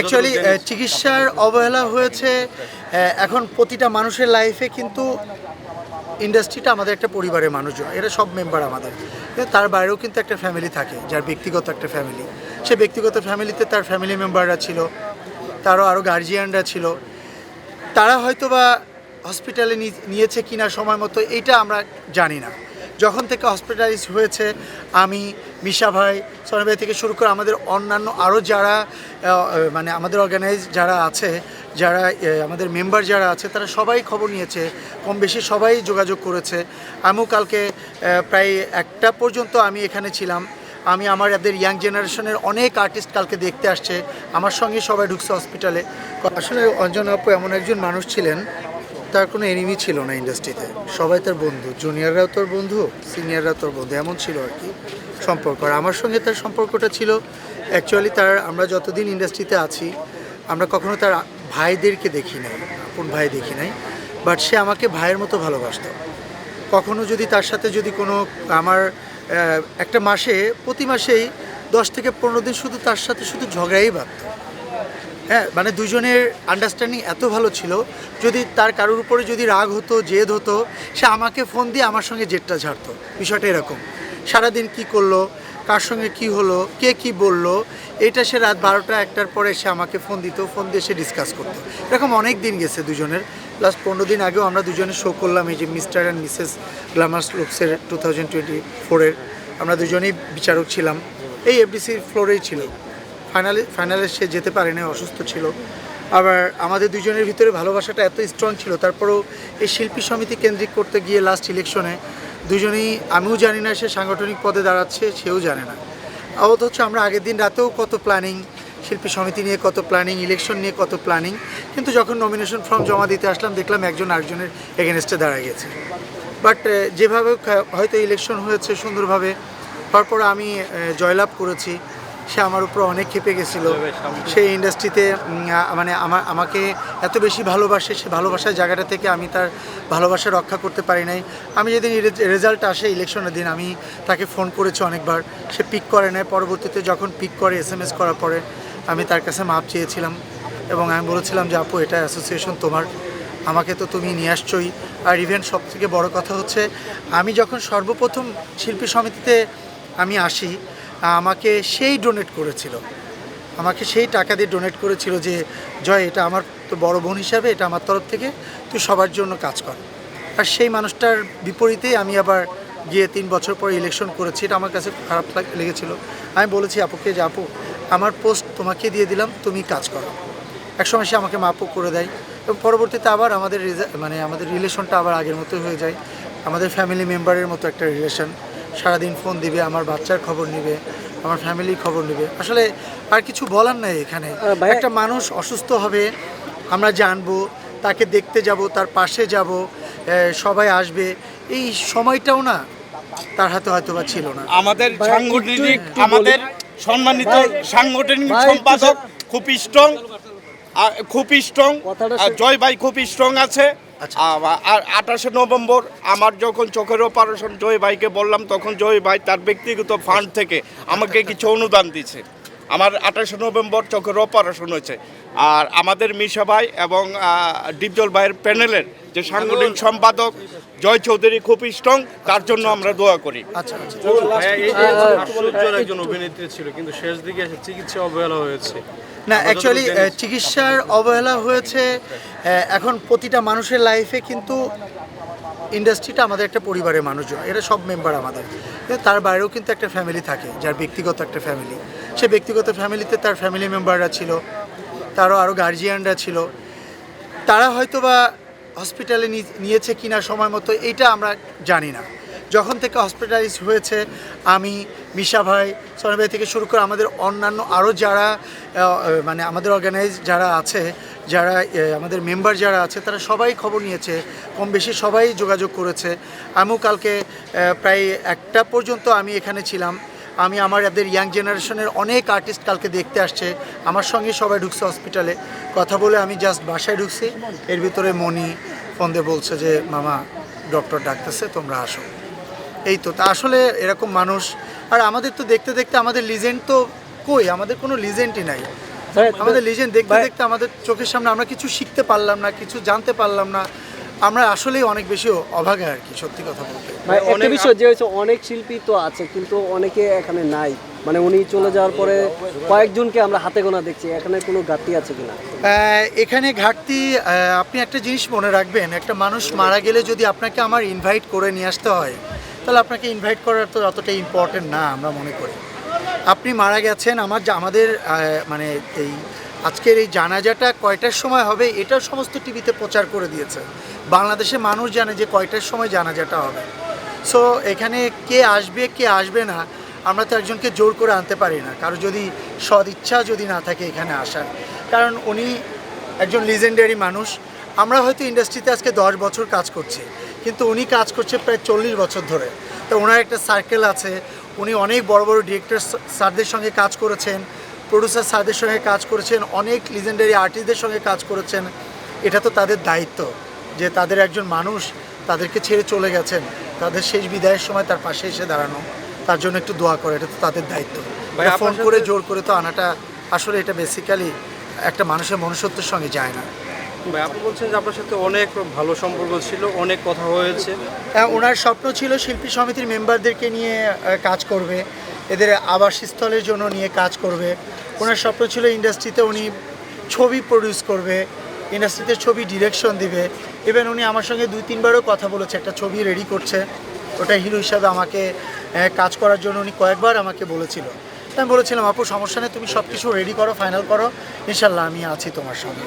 Actually চিকিৎসার অবহেলা হয়েছে এখন প্রতিটা মানুষের লাইফে কিন্তু ইন্ডাস্ট্রিটা আমাদের একটা পরিবারের মানুষজন এরা সব মেম্বার আমাদের। তার বাইরেও কিন্তু একটা ফ্যামিলি থাকে যার ব্যক্তিগত একটা ফ্যামিলি সে ব্যক্তিগত ফ্যামিলিতে তার ফ্যামিলি মেম্বাররা ছিল তারও আরও গার্জিয়ানরা ছিল। তারা হয়তো বা হসপিটালে নিয়েছে কিনা সময় মতো এইটা আমরা জানি না। যখন থেকে হসপিটালাইজ হয়েছে, আমি মিশা ভাই সোনা ভাই থেকে শুরু করে আমাদের অন্যান্য আরও যারা মানে আমাদের অর্গানাইজ যারা আছে, যারা আমাদের মেম্বার যারা আছে, তারা সবাই খবর নিয়েছে, কম বেশি সবাই যোগাযোগ করেছে। আমিও কালকে প্রায় একটা পর্যন্ত আমি এখানে ছিলাম। আমি আমার এদের ইয়াং জেনারেশনের অনেক আর্টিস্ট কালকে দেখতে আসছে। আমার সঙ্গে সবাই ঢুকছে হসপিটালে আসলে অঞ্জন আপু এমন একজন মানুষ ছিলেন তার কোনো এনিমি ছিল না ইন্ডাস্ট্রিতে সবাই তার বন্ধু। জুনিয়ররাও তোর বন্ধু সিনিয়ররাও তোর বন্ধু। এমন ছিল আর কি সম্পর্ক। আর আমার সঙ্গে তার সম্পর্কটা ছিল অ্যাকচুয়ালি তার আমরা যতদিন ইন্ডাস্ট্রিতে আছি, আমরা কখনো তার ভাইদেরকে দেখি নাই, আপন ভাই দেখি নাই বাট সে আমাকে ভাইয়ের মতো ভালোবাসত। কখনো যদি তার সাথে যদি কোনো আমার একটা মাসে, প্রতি মাসেই দশ থেকে পনেরো দিন শুধু তার সাথে শুধু ঝগড়াই বাঁধত। হ্যাঁ মানে দুজনের আন্ডারস্ট্যান্ডিং এত ভালো ছিল, যদি তার কারোর উপরে যদি রাগ হতো, জেদ হতো, সে আমাকে ফোন দিয়ে আমার সঙ্গে জেদটা ঝাড়তো। বিষয়টা এরকম। সারাদিন কি করল, কার সঙ্গে কি হলো, কে কি বলল, এটা সে রাত বারোটা একটার পরে সে আমাকে ফোন দিত ফোন দিয়ে সে ডিসকাস করতো। এরকম অনেক দিন গেছে দুজনের লাস্ট পনেরো দিন আগেও আমরা দুজনে শো করলাম, এই যে মিস্টার অ্যান্ড মিসেস গ্লামার্স লুকসের টু থাউজেন্ড টোয়েন্টি ফোরের আমরা দুজনেই বিচারক ছিলাম। এই এফডিসি ফ্লোরেই ছিল। ফাইনালে ফাইনালে সে যেতে পারেনি, অসুস্থ ছিল। আবার আমাদের দুজনের ভিতরে ভালোবাসাটা এত স্ট্রং ছিল, তারপরেও এই শিল্পী সমিতি কেন্দ্রিক করতে গিয়ে লাস্ট ইলেকশনে দুজনেই, আমিও জানি না সে সাংগঠনিক পদে দাঁড়াচ্ছে, সেও জানে না। অথচ আমরা আগের দিন রাতেও কত প্ল্যানিং শিল্পী সমিতি নিয়ে কত প্ল্যানিং ইলেকশন নিয়ে কত প্ল্যানিং কিন্তু যখন নমিনেশন ফর্ম জমা দিতে আসলাম, দেখলাম একজন আরেকজনের এগেনস্টে দাঁড়া গেছে। বাট যেভাবে হয়তো ইলেকশন হয়েছে সুন্দরভাবে, তারপর আমি জয়লাভ করেছি। সে আমার উপর অনেক খেপে গেছিল। সেই ইন্ডাস্ট্রিতে মানে আমার আমাকে এত বেশি ভালোবাসে সে ভালোবাসার জায়গাটা থেকে আমি তার ভালোবাসা রক্ষা করতে পারি নাই। আমি যেদিন রেজাল্ট আসে ইলেকশনের দিন আমি তাকে ফোন করেছি অনেকবার। সে পিক করে নেয় পরবর্তীতে যখন পিক করে এস এম এস করার পরে আমি তার কাছে মাপ চেয়েছিলাম এবং আমি বলেছিলাম যে আপু এটা অ্যাসোসিয়েশন তোমার। আমাকে তো তুমি নিয়ে আসছোই। আর ইভেন সব থেকে বড় কথা হচ্ছে আমি যখন সর্বপ্রথম শিল্পী সমিতিতে আমি আসি আমাকে সেই ডোনেট করেছিল। আমাকে সেই টাকা দিয়ে ডোনেট করেছিল যে, জয়, এটা আমার তো বড় বোন হিসাবে, এটা আমার তরফ থেকে, তুই সবার জন্য কাজ কর। আর সেই মানুষটার বিপরীতেই আমি আবার গিয়ে তিন বছর পরে ইলেকশন করেছি, এটা আমার কাছে খারাপ লাগ- লেগেছিল। আমি বলেছি, আপুকে যে, আপু, আমার পোস্ট তোমাকে দিয়ে দিলাম, তুমি কাজ করো। একসময় সে আমাকে মাপও করে দেয়। এবং পরবর্তীতে আবার আমাদের মানে আমাদের রিলেশনটা আবার আগের মতো হয়ে যায়। আমাদের ফ্যামিলি মেম্বারের মতো একটা রিলেশন সারাদিন ফোন দিবে আমার বাচ্চার খবর নিবে আমার ফ্যামিলির খবর নেবে। আসলে আর কিছু বলার নাই এখানে। একটা মানুষ অসুস্থ হবে আমরা জানব তাকে দেখতে যাব তার পাশে যাব সবাই আসবে এই সময়টাও না তার হাতে হয়তো বা ছিল না। আমাদের সাংগঠনিক আমাদের সম্মানিত সাংগঠনিক সম্পাদক খুব স্ট্রং খুব স্ট্রং জয় ভাই খুব স্ট্রং আছে। আর আঠাশে নভেম্বর আমার যখন চোখের অপারেশন জয় ভাইকে বললাম তখন জয় ভাই তার ব্যক্তিগত ফান্ড থেকে আমাকে কিছু অনুদান দিছে আমার আঠাশে নভেম্বর চোখের অপারেশন হয়েছে। আর আমাদের মিশা ভাই এবং ডিপজল ভাইয়ের প্যানেলের যে সাংগঠনিক সম্পাদক জয় চৌধুরী খুব স্ট্রং তার জন্য আমরা দোয়া করি। আচ্ছা আচ্ছা। ভাইয়া, এই যে উজ্জ্বল একজন অভিনেত্রী ছিল কিন্তু শেষ দিকে চিকিৎসা অবহেলা হয়েছে। না অ্যাকচুয়ালি চিকিৎসার অবহেলা হয়েছে এখন প্রতিটা মানুষের লাইফে কিন্তু ইন্ডাস্ট্রিটা আমাদের একটা পরিবারের মানুষজন এরা সব মেম্বার আমাদের। তার বাইরেও কিন্তু একটা ফ্যামিলি থাকে যার ব্যক্তিগত একটা ফ্যামিলি সে ব্যক্তিগত ফ্যামিলিতে তার ফ্যামিলি মেম্বাররা ছিল তারও আরও গার্জিয়ানরা ছিল। তারা হয়তো বা হসপিটালে নিয়েছে কিনা সময় মতো এইটা আমরা জানি না। যখন থেকে হসপিটালাইজ হয়েছে, আমি, মিশা ভাই সোনা ভাই থেকে শুরু করে আমাদের অন্যান্য আরও যারা মানে আমাদের অর্গানাইজ যারা আছে, যারা আমাদের মেম্বার যারা আছে, তারা সবাই খবর নিয়েছে, কম বেশি সবাই যোগাযোগ করেছে। আমিও কালকে প্রায় একটা পর্যন্ত আমি এখানে ছিলাম। আমি আমার এদের ইয়াং জেনারেশনের অনেক আর্টিস্ট কালকে দেখতে আসছে। আমার সঙ্গে সবাই ঢুকছে হসপিটালে কথা বলে আমি জাস্ট বাসায় ঢুকছি। এর ভিতরে মনি ফোন দিয়ে বলছে যে, মামা ডক্টর ডাকতেছে, তোমরা আসো। এই তো তা আসলে এরকম মানুষ আর আমাদের তো দেখতে দেখতে আমাদের লিজেন্ড তো কই? আমাদের কোনো লিজেন্ডই নাই। আমাদের লিজেন্ড দেখতে দেখতে আমাদের চোখের সামনে আমরা কিছু শিখতে পারলাম না কিছু জানতে পারলাম না। আমরা আসলেই অনেক বেশি অভাগা আর কি সত্যি কথা বলতে। একটা বিষয় যে হচ্ছে অনেক শিল্পী তো আছে কিন্তু অনেকে এখানে নাই। মানে উনি চলে যাওয়ার পরে কয়েকজনকে আমরা হাতে গোনা দেখছি এখানে কোনো ঘাটতি আছে কিনা? এখানে ঘাটতি আপনি একটা জিনিস মনে রাখবেন একটা মানুষ মারা গেলে যদি আপনাকে আমার ইনভাইট করে নিয়ে আসতে হয় তাহলে আপনাকে ইনভাইট করার তো অতটা ইম্পর্টেন্ট না, আমরা মনে করি। আপনি মারা গেছেন, আমার আমাদের মানে এই আজকের এই জানাজাটা কয়টার সময় হবে, এটাও সমস্ত টিভিতে প্রচার করে দিয়েছে। বাংলাদেশে মানুষ জানে যে কয়টার সময় জানাজাটা হবে। সো এখানে কে আসবে কে আসবে না, আমরা তো একজনকে জোর করে আনতে পারি না। কারও যদি সদিচ্ছা যদি না থাকে এখানে আসার। কারণ উনি একজন লিজেন্ডারি মানুষ। আমরা হয়তো ইন্ডাস্ট্রিতে আজকে দশ বছর কাজ করছি। কিন্তু উনি কাজ করছে প্রায় চল্লিশ বছর ধরে। তো ওনার একটা সার্কেল আছে। উনি অনেক বড় বড় ডিরেক্টর স্যারদের সঙ্গে কাজ করেছেন প্রডিউসার স্যারদের সঙ্গে কাজ করেছেন অনেক লিজেন্ডারি আর্টিস্টদের সঙ্গে কাজ করেছেন। এটা তো তাদের দায়িত্ব যে তাদের একজন মানুষ তাদেরকে ছেড়ে চলে গেছেন। তাদের শেষ বিদায়ের সময় তার পাশে এসে দাঁড়ানো। তার জন্য একটু দোয়া করে এটা তো তাদের দায়িত্ব। ফোন করে জোর করে তো আনাটা আসলে এটা বেসিক্যালি একটা মানুষের মনুষ্যত্বের সঙ্গে যায় না। ভাই আপনি বলছেন যে আপনার সাথে অনেক ভালো সম্পর্ক ছিল অনেক কথা হয়েছে। হ্যাঁ, ওনার স্বপ্ন ছিল শিল্পী সমিতির মেম্বারদেরকে নিয়ে কাজ করবে এদের আবাসস্থলের জন্য নিয়ে কাজ করবে। ওনার স্বপ্ন ছিল ইন্ডাস্ট্রিতে উনি ছবি প্রডিউস করবে ইন্ডাস্ট্রিতে ছবি ডিরেকশন দিবে। ইভেন উনি আমার সঙ্গে দুই তিনবারও কথা বলেছে একটা ছবি রেডি করছে। ওটা হিরো হিসাবে আমাকে কাজ করার জন্য উনি কয়েকবার আমাকে বলেছিল। আমি বলেছিলাম আপু সমস্যা নেই তুমি সব কিছু রেডি করো ফাইনাল করো। ইনশাল্লাহ আমি আছি তোমার সঙ্গে।